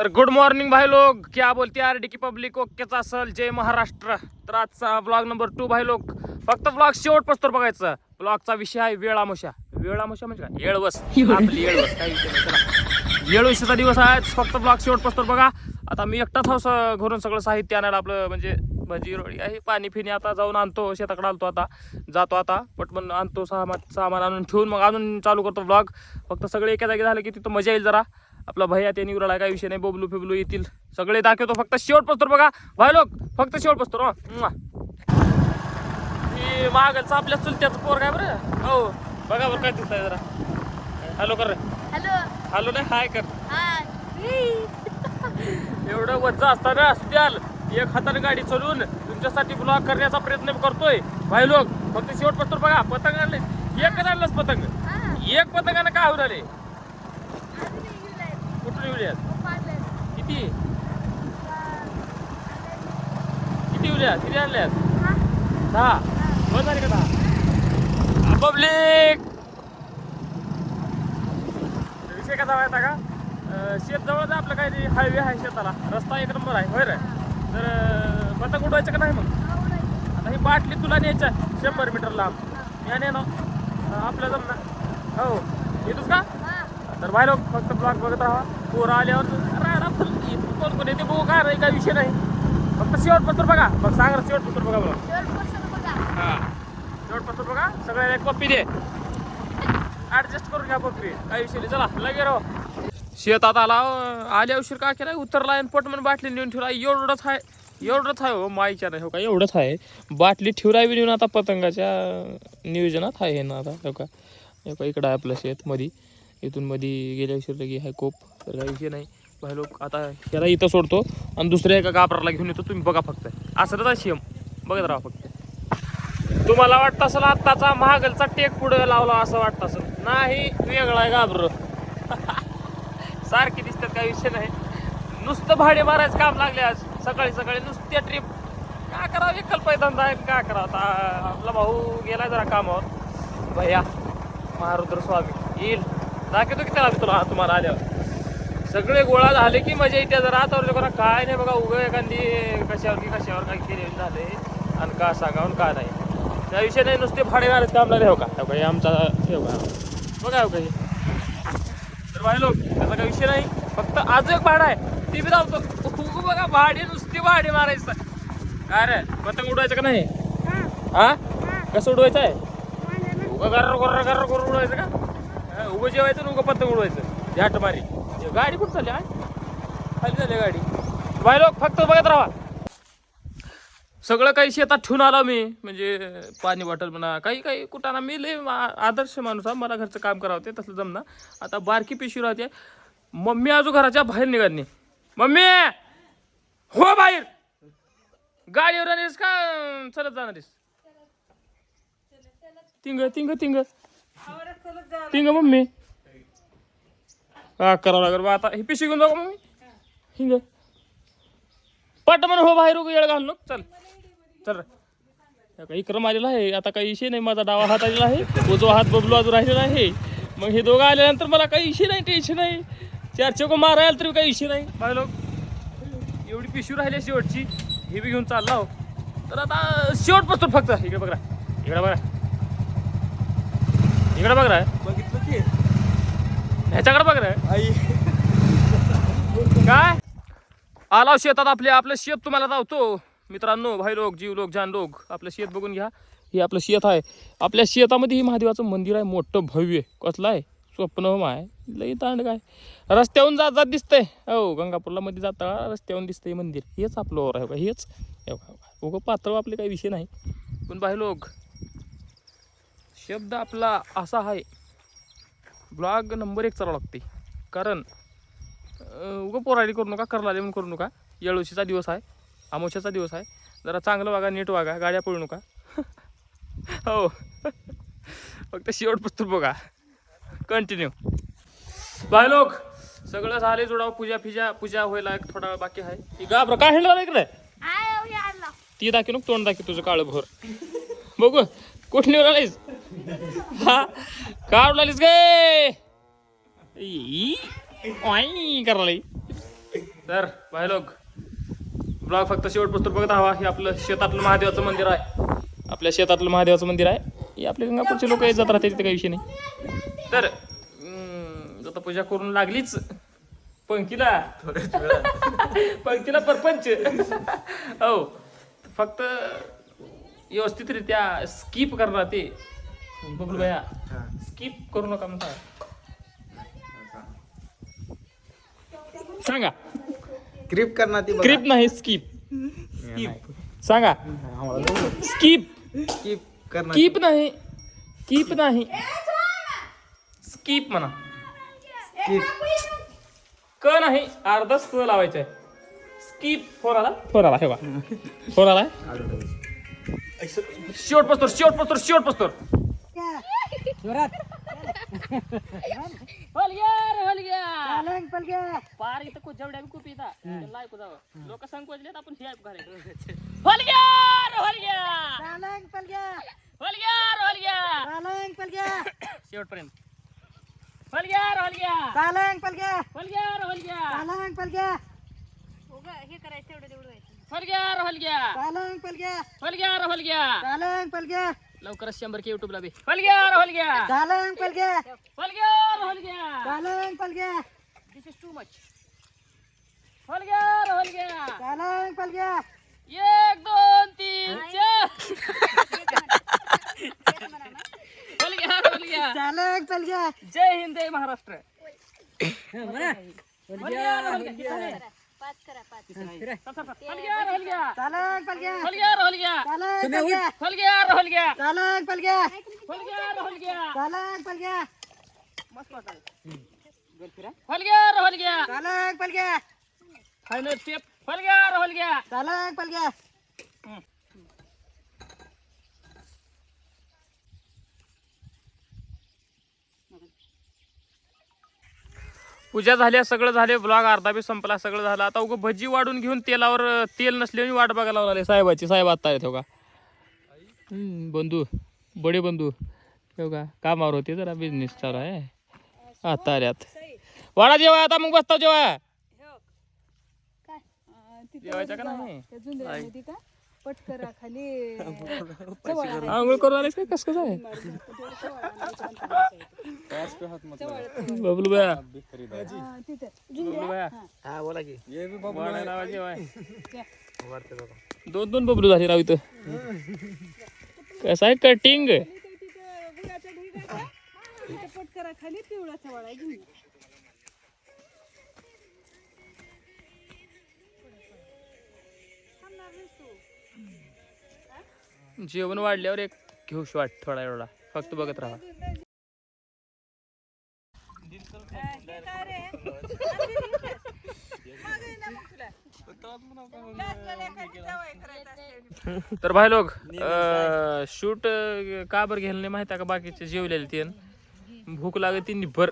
तर good morning भाई लोग. क्या बोलते आर डी की? पब्लिक ओकेच असेल जय महाराष्ट्र. तर आजचा ब्लॉग नंबर टू भाई लोग. फक्त ब्लॉग शेवट पस्तर बघायचं. ब्लॉगचा विषय आहे वेळामोशा. वेळामोशा म्हणजे काय? येळवस. आपली येळवस. काय विषय येळवशीचा दिवस आहे. फक्त ब्लॉग शेवट पस्तोर बघा. आता मी एकटाच हाऊस घरून सगळं साहित्य आणायला आपलं म्हणजे भजी रोळी आहे पाणी फिनी आता जाऊन आणतो शेताकडे आणतो आता जातो आता पटमन आणतो सामान सामान आणून ठेवून मग आणून चालू करतो ब्लॉग फक्त सगळे एका जागी झालं की तिथं मजा येईल जरा. आपला भैया ते निवराला काही विषय नाही बोबलू फिबलू येतील. सगळे दाखवतो फक्त शेवट पस्तोर बघा. भाई लोक फक्त शेवट पस्तोर हो. म्वा. ही मागलचा आपल्या चुलत्याचं पोर काय बरं? हो. बघा बरं काय दिसतंय जरा. हॅलो कर रे. हॅलो. हॅलो नाही हाय कर. एवढं वज्ज असताना असत्याल एक हाताने गाडी चालवून तुमच्यासाठी ब्लॉग करण्याचा प्रयत्न करतोय भाई लोक फक्त शेवट पस्तोर बघा पतंग आणले एक आणलंच पतंग. एक पतंगानं काय होऊन आले. कुठून येऊया पप्पा आणलंय. किती. किती येऊया किती आणल्यात हा. दहा बस झाले का दहा पब्लिक विषय कसा माहिती का शेत जवळच आपलं काही हायवे आहे शेताला. रस्ता एक नंबर आहे होय रे? तर अं, पतंग उडवायचं का नाही मग? आता ही बाटली तुला न्यायच्या शंभर मीटर लांब. याने ना आपल्या जमना हो येतोस का? तर बाहेर फक्त ब्लॉग बघत राहा. पोरं आल्यावर राडा फुल इथून कोण कोण येते बघू काय रे काय विषय नाही. फक्त शेवट पत्र बघा. मग सांग रे शेवट पत्र बघा बघा शेवट बघा. हा. शेवट पत्र बघा. सगळ्याला एक पप्पी दे. ॲडजस्ट करून घ्या पप्पी काय विषय नाही. चला लगे राहो. शेतात आला आल्या उशीर का केला? उतरला आणि पटमन बाटली नेऊन ठेवला. एवढंच आहे एवढंच आहे हो माईच्या नाही हो का एवढंच आहे बाटली ठेवरावी बी नेऊन आता पतंगाच्या नियोजनात आहे हे ना आता हो का? हे का इकडं आहे आपलं शेत मधी. इथून मधी गेल्या उशीर लगी आहे कोप. तर काही विषय नाही. भाई लोक आता ह्याला इथं सोडतो आणि दुसऱ्या एका कापराला घेऊन येतो. तुम्ही बघा फक्त. असं तर शेम बघत राहा फक्त. तुम्हाला वाटतं असेल आत्ताचा महागलचा टेक पुढे लावला असं वाटतं असेल. नाही वेगळा आहे घाबर सारखी दिसतात काही विषय नाही. नुसतं भाडे मारायचं काम लागले आज. सकाळी सकाळी नुसत्या ट्रिप काय करावं? एकल धंदा आहे. काय करावं आता? आपला भाऊ गेला जरा कामावर. भैया महारुद्र स्वामी. येईल. दाखवतो की त्याला तुला तुम्हाला आल्यावर. सगळे गोळा झाले की मजा येते. जरा आता बघा काय नाही बघा. उगं एखादी कशावर की कशावर काय केले झाले आणि का सांगावून का नाही. त्या विषय नाही. नुसते भाडे मारायचं काम लागले हो का? हो आमचा हे बघा बघा हो का तर भाई लोक त्याचा काही विषय नाही. फक्त आज एक भाडा आहे. ती बी धावतो उगं बघा भाडे नुसती भाडे मारायचं. अरे पतंग उडवायचं का नाही? हा. कसं उडवायचं आहे? उगा ना. गर्र गर्र गर्र उडवायचं का? उभं उगं जेवायचं आणि उगं पतंग उडवायचं. झाट मारी गाडी कुठं चालली आहे खाली झाली गाडी. भाई लोक फक्त बघत राहा. सगळं काही शेतात ठेवून आलो मी. म्हणजे पाणी बॉटल म्हणा काही काही कुठाना मी लय आदर्श माणूस हा. मला घरचं काम करावं ते तसलं जमना आता बारकी पिशवी राहते. मम्मी आजू घराच्या बाहेर निघाली मम्मी! हो बाहेर! गाडीवर आणलीस का चलत जाणारीस तिंग तिंग तिंग. तिंग मम्मी. हा करावं लागेल बा आता. हे पिशी घेऊन जाऊ मम्मी? हिंग. पट म्हण हो बाहेर उगा येळ घाल नको. चल. चल काही हे का आहे. आता काही इशे नाही. माझा डावा हात आलेला आहे. उजवा हात बबलू आजू राहिलेला आहे. मग हे दोघं आल्यानंतर मला काही इशे नाही टेन्शन नाही. चार चौक मारायला तरी काही विषय नाही. बाय लोक. एवढी पिशवी राहिली शेवटची. हे बी घेऊन चालला हो. तर आता शेवट पसतो फक्त इकडे बघा इकडे बघा इकडे बघ बघितलं की. ह्याच्याकडे बघ रे आई. काय? आलाव शेतात आपले आपलं शेत तुम्हाला धावतो. मित्रांनो भाई लोक जीव लोक जान लोक आपलं शेत बघून घ्या. हे आपलं शेत आहे. आपल्या शेतामध्ये ही महादेवाचं मंदिर आहे. मोठं भव्य. कसलं आहे? स्वप्न माय लई तांड काय. रस्त्याहून जात जात दिसतंय. हो गंगापूरला मध्ये जाता रस्त्याहून दिसतंय मंदिर. हेच आपलं ओर आहे का हेच. हे उगं पातळ आपले काही विषय नाही. पण बाहेर लोक शब्द आपला असा आहे. ब्लॉग नंबर एक चालावं लागते कारण उगं पोराडी करू नका करला म्हणून करू नका. येळोशीचा दिवस आहे अमावश्याचा दिवस आहे. जरा चांगलं वागा नीट वागा गाड्या पळू नका. हो. फक्त शेवट पुस्तक बघा. कंटिन्यू बाय लोक. सगळं झाले जोडावं पूजा फिजा पूजा व्हायला एक थोडा बाकी आहे. ती गाबर काय हेंडला इकडे. ती दाखी नको तोंड दाखी तुझं काळं भोर. बघू कुठं निवड आलीस? हा? का उडालीस गे? करायला तर भाई लोक. ब्लॉग फक्त शेवटपासून बघत हवा हे आपलं शेतातलं महादेवाचं मंदिर आहे. आपल्या शेतातलं महादेवाचं मंदिर आहे. हे आपले गंगापूरचे लोक येत जात राहते तिथे काही विषय नाही. तर आता पूजा करून लागलीच. पंक्तीला. पंक्तीला परपंच. हो. फक्त व्यवस्थितरित्या स्किप करणार ते. बबलू भैया स्किप करू नका म्हणता. सांगा. क्रिप करणार ती स्क्रिप्ट नाही स्किप सांगा. स्किप स्किप करणार कीप नाही. कीप नाही. स्किप म्हणा. स्किप क नाही अर्धा स लावायचं आहे स्किप फोन आला. फोन आला हे बा फोन आला. शेवट पस्तोर शेवट पस्तोर शेवट पस्तोर पार इथं को जेवढ्या खूप येतात लायक जावं. लोक संकोचलेत आपण हे ऐकू घालायचं. होलग्यार होलग्या होलग्यार होलग्या शेवटपर्यंत होलग्यार होलग्या होलग्यार होलग्या उगा हे करायचं तेवढं तेवढं व्हायचं होलग्यार होलग्या होलग्यार होलग्या लवकरच शंभर के युट्यूबला बी. होलग्यार होलग्या होलग्यार होलग्या दिस इज टू मच होलग्यार होलग्या एक दोन तीन चार बोल गया बोल गया चालक चल गया जय हिंद जय महाराष्ट्र बोल गया बोल गया पाच करा पाच बोल गया बोल गया चालक बोल गया बोल गया बोल गया चालक बोल गया बोल गया बोल गया चालक बोल गया बोल गया बोल गया चालक बोल गया मस्त बात है बोल फिरा बोल गया बोल गया चालक बोल गया फाइनल स्टेप होलग्या पूजा झाल्या सगळं झाले ब्लॉग अर्धा बी संपला सगळं झालं. आता उगं भजी वाढून घेऊन तेलावर अं, तेल नसल्याने वाट बघायला लागले. साहेबाची साहेब आता येतो का? हम्म, बंधू बडे बंधू हो का? कामावर होते जरा बिझनेस चालू आहे. आता आल्यात. वाडा जेवाय आता मग बसता जेवाय. जेवायचं का नाही? पटकरा खाली. आंघोळ करून आलेस का? कस कसं आहे. बबलू भया बबलू भया हा बोला की. लावा जेवाय दोन दोन बबलू झाले राव इथं. कसं आहे कटिंग पटकरा खाली पिवळाचा वळा घेऊन या. जेवण वाढल्यावर एक घेऊशी वाट थोडा एवढा. फक्त बघत राहा. तर भाई लोक शूट का बरं घ्यायला नाही माहिती आहे का बाकीचे जेवलेले ते? भूक लागत भर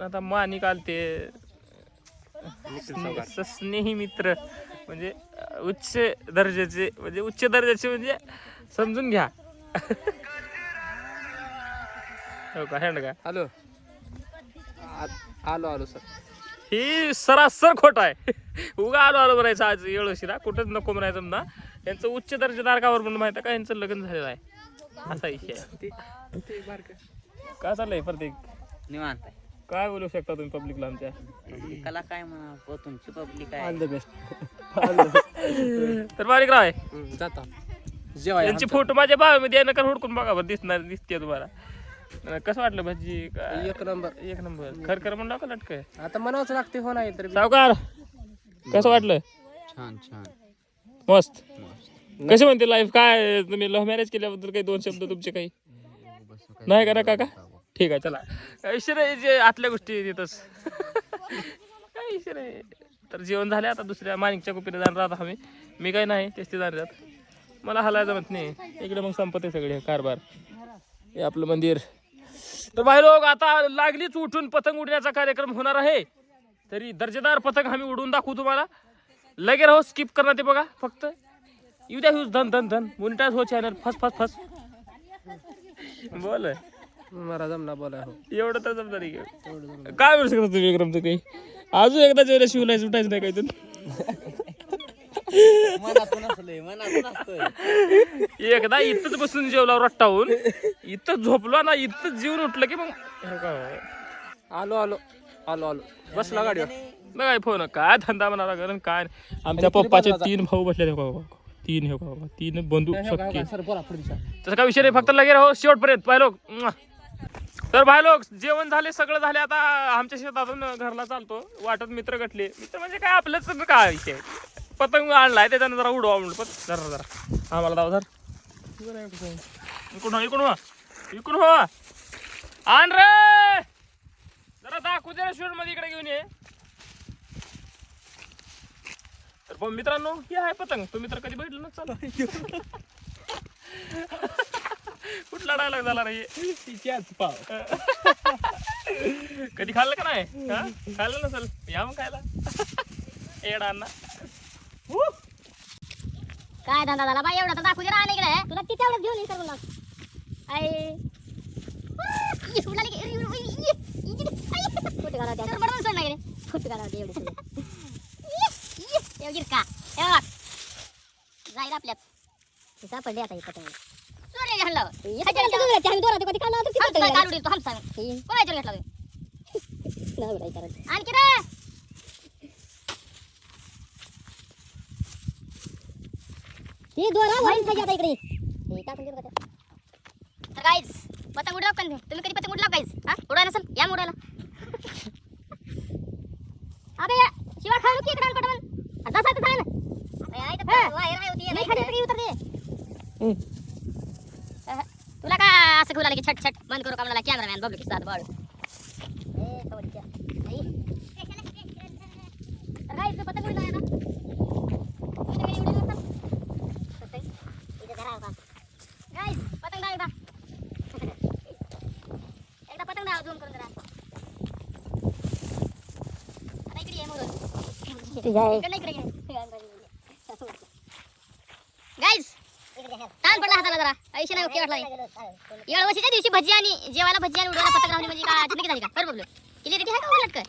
आता मानिक आलते. स्नेही मित्र. म्हणजे उच्च दर्जाचे म्हणजे उच्च दर्जाचे म्हणजे समजून घ्या. हो का? हँड का हॅलो. आलो आलो सर. ही सरासर खोट आहे. उगा आलो आलो म्हणायचं आज येळोशिरा कुठंच नको म्हणायचं ना यांचं उच्च दर्जेदारकावर म्हणून माहिती आहे का? यांचं लग्न झालेलं आहे. असा विषय आहे. काय चाललंय प्रत्येक निवांत आहे. काय बोलू शकता तुम्ही पब्लिकला आमच्या? पब्लिकाला काय म्हणा हो तुमची पब्लिक आहे. द बेस्ट तर बारीक राव आहे. जाता. जेवाय यांची फोटो माझ्या भावामध्ये नका हुडकून बघा बरं दिसणार दिसते तुम्हाला. अं, कसं वाटलं भजी काय? एक नंबर. एक नंबर. खर खर म्हणलं का लटक आता म्हणावंच लागते हो नाही तर सावकार कसं वाटलं? छान छान. मस्त. कसे म्हणते लाईफ काय तुम्ही लव्ह मॅरेज केल्याबद्दल काही दोन शब्द तुमचे काही? नाही का ना काका ठीक आहे चला. आयुष्य नाही जे आतल्या गोष्टी येतच काय विषय नाही. तर जेवण झाले आता दुसऱ्या माणिकच्या कुपीने जाणार आहात आम्ही. मी काही नाही तेच ते जाणार आहेत. मला हलायचं जमत नाही. इकडे मग संपत आहे सगळे कारभार. हे आपलं मंदिर. तर बाहेर लोक आता लागलीच उठून पतंग उडण्याचा कार्यक्रम होणार आहे. तरी दर्जेदार पतंग आम्ही उडून दाखवू तुम्हाला. लगे राहो स्किप करणार ते बघा फक्त. येऊ द्या ह्यूज धन धन धन. मोनिटाईज हो चॅनल फस फस फस. बोल. मला बोला हो. एवढं तर जमणार नाही का? काय बोलू शकता तुम्ही विक्रमचं काही अजून एकदा जेवढ्या शिवलाय सुटायचं नाही काय मनातून असलोय मनातून असतोय एकदा इथंच बसून जेवला रट्टावून इथं झोपलो ना इथंच जीवन उठलं की मग हे काय? आलो आलो. आलो आलो. बसला गाडीवर. बघा फोन काय धंदा म्हणाला कारण काय? नाही. आमच्या पप्पाचे तीन भाऊ बसले तीन हे बघा तीन बंधू सक्के सर बोला पुढे विचार. तसं काय विषय नाही फक्त लगे राहो शेवटपर्यंत. पाय लोक तर भाई लोक जेवण झाले सगळं झाले. आता आमच्या शेतातून घरला चालतो. वाटत मित्र गटले. मित्र म्हणजे काय आपलंच काय इथे पतंग आणलाय त्याच्यानं जरा उडवा म्हणून. पण जरा जरा. आम्हाला दाव धर इकडून हो, इकडून हो. इकडून हो. आण रे! जरा दाखवू दे रेस्टॉरंटमध्ये इकडे घेऊन ये. तर पण मित्रांनो हे आहे पतंग. तुम्ही तर कधी बघितलं ना चला कुठला डायलॉग झाला रे? तिच्याच पाव कधी खाल्लं का नाही? हा? खाल्लं नसेल? या मग खायला. एडा अण्णा. काय धंदा झाला बाई? एवढा तर दाखवू दे राहणे इकडे तुला किती एवढं घेऊन येईल सर्व लोक आई. ई, उडाली की, ई, आई. कुठे घालावं ते? सोड ना कुठे घालावं ते एवढे सगळे? का? जाईल आपल्यात. हे सापडले आता हे पतंग. दे तो, हमसा. कोणाच्या घेतला तुम्ही? आणखी रे. हे दोरा वरून पाहिजे आता इकडे. हे टाकून का. ते? तर गाईज पतंग उडलाव का नाही? तुम्ही कधी पतंग उडलाव गाईज हा? उडायला नसेल या उडायला अबे या, शिवाय खाऊ की इकडे पटवून आता साथ झालं नाही खाली तरी उतर दे अह, तुला का असं घेऊ लागले की छट छट बंद करू का मला कॅमेरामॅन बघू किस्सा बळ गाईज पतंग उडला आहे ना पतंग उडला नसेल. पतंग इथे धरा होता. गाईज पतंग डाळ एकदा एकदा पतंग डाळ झूम करून जरा आता इकडे ये मोरून इकडे इकडे गाईज ताण पडला हाताला जरा ऐशी नाही ओके वाटला येळवशीच्या दिवशी भजी आणि जेवायला भजी आणि उडवायला पतंग लावली म्हणजे का झाली का? बरं बघलो क्लिअरिटी आहे का उलट कर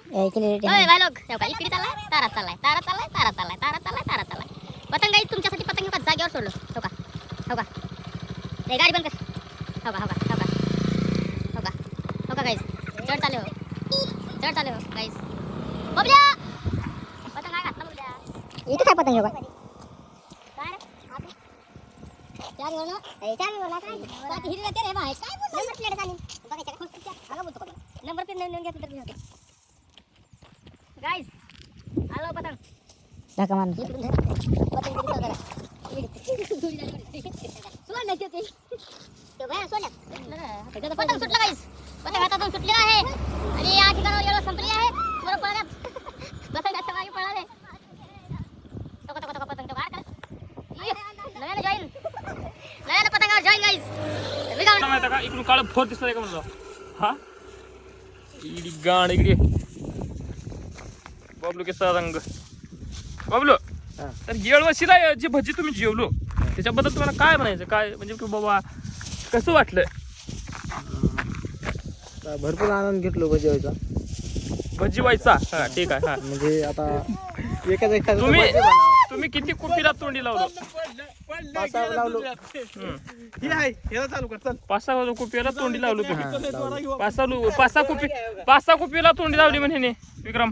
होय भाई लोक इकडे चाललाय? तारात चाललाय. तारात चाललाय तारात चाललाय तारात चाललाय तारात चाललाय पतंग गाई तुमच्यासाठी पतंग एका जागेवर सोडलो हो का हो का ए गाडी बंद कर हो का हो का हो का हो का हो का गाईस चढ चाले हो चढ चाले हो गाईस बबल्या पतंग काय घातला बबल्या इथे काय पतंग आहे काय रे आपली? चार वरनं ए, चार वरनं काय बाकी हिरव्या ते रे बाहेर काय बोलतो नंबर प्लेट झाली बघायचं का खुर्चीच्या अगं बोलतो का नंबर प्लेट नेऊन घेतलं तर घेऊ गाईस आलो पतंग धक्का मारून इकडून धर. पतंग किती सावधान आहे. सोड नाही ते ते. ते बाहेर सोडल्या. पतंग सुटला गाईस पतंग हातातून सुटलेला आहे आणि या ठिकाणावर येळो संपली आहे बरोबर पळण्यात पतंगाच्या मागे पळाले टोका टोका टोका पतंग टोका नव्यानं जॉईन नव्यानं पतंगावर जॉईन गाईस तुला माहिती आहे का इकडून काळ फोर दिसतोय का म्हणलं हा इडी गाण इकडे बाबलू किस्सा रंग. बाबलू तर येळवशीला जी भजी तुम्ही जेवलो त्याच्याबद्दल तुम्हाला काय म्हणायचं? काय म्हणजे की बाबा कसं वाटलं? भरपूर आनंद घेतलो भजीवायचा भजी व्हायचा? हा ठीक आहे हा. म्हणजे आता एकाच तुम्ही भजी. तुम्ही किती कुपीला तोंडी लावलो? पाच सहा लावलो. हम्म. हे आहे ह्याला चालू कर चल. पाच सहा कुपीला तोंडी लावलो तुम्ही. पाच सहा लु- पाच सहा कुपी पाच सहा कुपीला तोंडी लावली म्हणे ह्याने. विक्रम.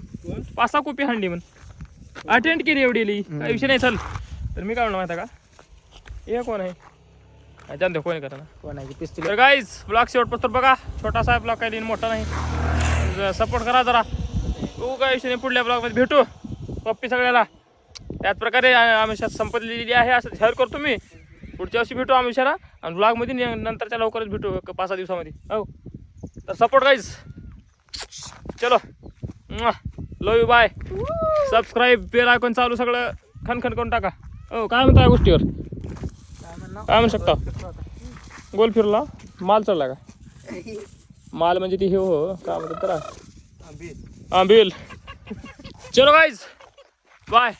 पाच सहा कुपी हाणली म्हण. अटेंड केली एवढी लई. काय विषय नाही चल. तर मी काय म्हणलं माहिती आहे का? हे कोण आहे? हा, जाऊन दे कोणी करा कोणाची पिस्तूल. तर गाईज ब्लॉग शेवट तर बघा. छोटासा ब्लॉग काही दिन मोठा नाही. सपोर्ट करा जरा. तू काय विषय नाही पुढल्या ब्लॉगमध्ये भेटू. पप्पी सगळ्याला. त्याच प्रकारे आ- आमिषात संपलेली आहे असं जाहीर करतो मी. पुढच्या वर्षी भेटू आमिषाला आणि ब्लॉगमध्ये नंतरच्या लवकरच भेटू पाच सहा दिवसामध्ये. हो. तर सपोर्ट गाईज चलो. Love you bye subscribe bell icon चालू सगळं. खनखन करून टाका. हो काय म्हणता या गोष्टीवर? काय म्हणू शकता? गोल फिरला. माल चढला का? माल म्हणजे ती हे हो काय म्हणतात त्याला? आंबील. चलो गाईज बाय